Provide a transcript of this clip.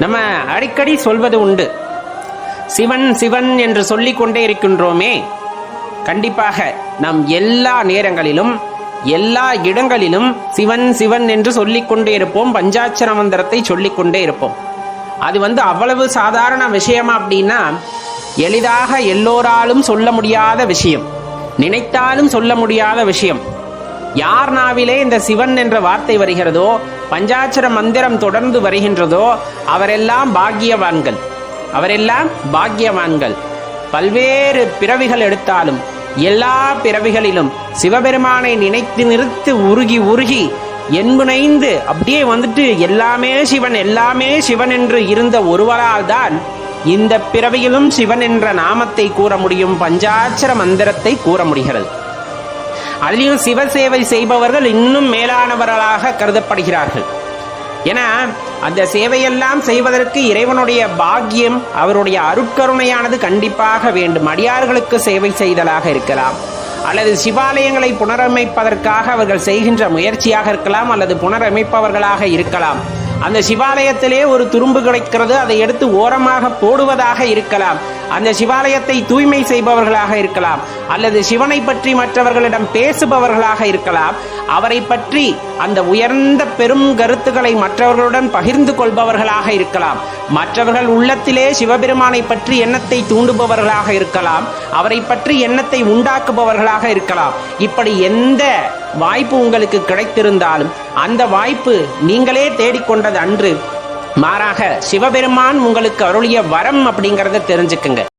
நம்ம அடிக்கடி சொல்வது உண்டு. சிவன் சிவன் என்று சொல்லிக் கொண்டே இருக்கின்றோமே. கண்டிப்பாக நாம் எல்லா நேரங்களிலும் எல்லா இடங்களிலும் சிவன் சிவன் என்று சொல்லிக்கொண்டே இருப்போம். பஞ்சாட்சர மந்திரத்தை சொல்லிக் கொண்டே இருப்போம். அது வந்து அவ்வளவு சாதாரண விஷயமா அப்படின்னா எளிதாக எல்லோராலும் சொல்ல முடியாத விஷயம். நினைத்தாலும் சொல்ல முடியாத விஷயம். யார் நாவிலே இந்த சிவன் என்ற வார்த்தை வருகிறதோ பஞ்சாட்சர மந்திரம் தொடர்ந்து வருகின்றதோ அவரெல்லாம் பாக்கியவான்கள் அவரெல்லாம் பாக்கியவான்கள் பல்வேறு பிறவிகள் எடுத்தாலும் எல்லா பிறவிகளிலும் சிவபெருமானை நினைத்து நிறுத்து உருகி உருகி எண்புனைந்து அப்படியே வந்துட்டு எல்லாமே சிவன் எல்லாமே சிவன் என்று இருந்த ஒருவரால் தான் இந்த பிறவியிலும் சிவன் என்ற நாமத்தை கூற முடியும் பஞ்சாட்சர மந்திரத்தை கூற முடிகிறது. அதுலேயும் சிவசேவை செய்பவர்கள் இன்னும் மேலானவர்களாக கருதப்படுகிறார்கள். ஏன்னா அந்த சேவையெல்லாம் செய்வதற்கு இறைவனுடைய பாக்கியம் அவருடைய அருட்கருணையானது கண்டிப்பாக வேண்டும். அடியார்களுக்கு சேவை செய்தலாக இருக்கலாம். அல்லது சிவாலயங்களை புனரமைப்பதற்காக அவர்கள் செய்கின்ற முயற்சியாக இருக்கலாம் அல்லது புனரமைப்பவர்களாக இருக்கலாம். அந்த சிவாலயத்திலே ஒரு துரும்பு கிடைக்கிறது அதை எடுத்து ஓரமாக போடுவதாக இருக்கலாம். அந்த சிவாலயத்தை தூய்மை செய்பவர்களாக இருக்கலாம் அல்லது சிவனை பற்றி மற்றவர்களிடம் பேசுபவர்களாக இருக்கலாம் அவரை பற்றி அந்த உயர்ந்த பெரும் கருத்துக்களை மற்றவர்களுடன் பகிர்ந்து கொள்பவர்களாக இருக்கலாம். மற்றவர்கள் உள்ளத்திலே சிவபெருமானை பற்றி எண்ணத்தை தூண்டுபவர்களாக இருக்கலாம் அவரை பற்றி எண்ணத்தை உண்டாக்குபவர்களாக இருக்கலாம். இப்படி எந்த வாய்ப்பு உங்களுக்கு கிடைத்திருந்தாலும் அந்த வாய்ப்பு நீங்களே தேடிக்கொண்டது அன்று மாறாக சிவபெருமான் உங்களுக்கு அருளிய வரம் அப்படிங்கறத தெரிஞ்சுக்குங்க.